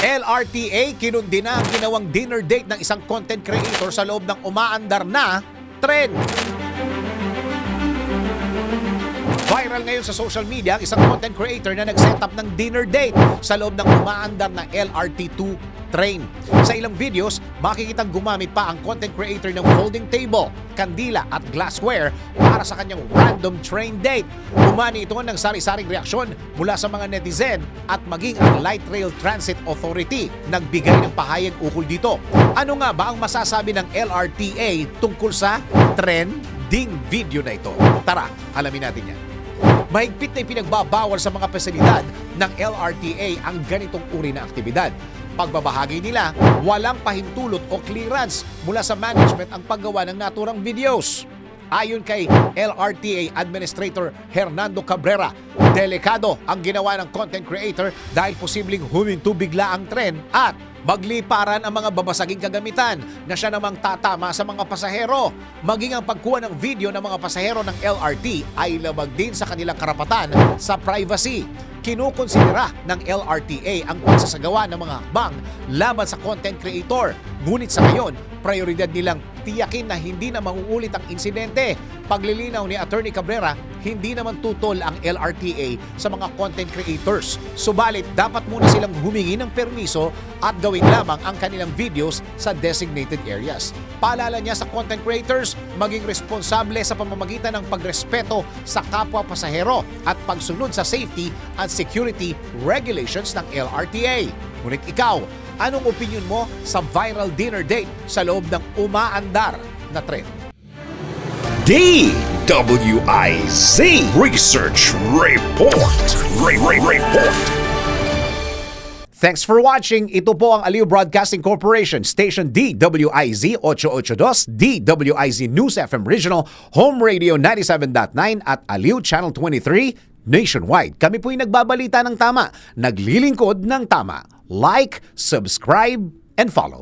LRTA kinundi na ang ginawang dinner date ng isang content creator sa loob ng umaandar na trend. Viral ngayon sa social media ang isang content creator na nag-set up ng dinner date sa loob ng umaandar na LRT2 train. Sa ilang videos, makikitang gumamit pa ang content creator ng folding table, kandila at glassware para sa kanyang random train date. Umani ito ng sari-saring reaksyon mula sa mga netizen at maging ang Light Rail Transit Authority nagbigay ng pahayag ukol dito. Ano nga ba ang masasabi ng LRTA tungkol sa trending video na ito? Tara, alamin natin yan. Mahigpit na ipinagbabawal sa mga pasilidad ng LRTA ang ganitong uri na aktibidad. Pagbabahagi nila, walang pahintulot o clearance mula sa management ang paggawa ng naturang videos. Ayon kay LRTA Administrator Hernando Cabrera, delikado ang ginawa ng content creator dahil posibleng huminto bigla ang tren at magliparan ang mga babasaging kagamitan na siya namang tatama sa mga pasahero. Maging ang pagkuha ng video ng mga pasahero ng LRT ay labag din sa kanilang karapatan sa privacy. Kinukonsidera ng LRTA ang pagsasagawa ng mga hakbang laban sa content creator. Ngunit sa ngayon, prioridad nilang tiyakin na hindi na mauulit ang insidente. Paglilinaw ni Attorney Cabrera, hindi naman tutol ang LRTA sa mga content creators. Subalit, dapat muna silang humingi ng permiso at gawin lamang ang kanilang videos sa designated areas. Paalala niya sa content creators, maging responsable sa pamamagitan ng pagrespeto sa kapwa pasahero at pagsunod sa safety at security regulations ng LRTA. Ngunit ikaw, anong opinion mo sa viral dinner date sa loob ng umaandar na trend? DWIZ Research Report. Re- Re- Report. Thanks for watching. Ito po ang Aliw Broadcasting Corporation, Station DWIZ 882, DWIZ News FM Regional, Home Radio 97.9 at Aliw Channel 23 nationwide. Kami po'y nagbabalita ng tama, naglilingkod ng tama. Like, subscribe, and follow.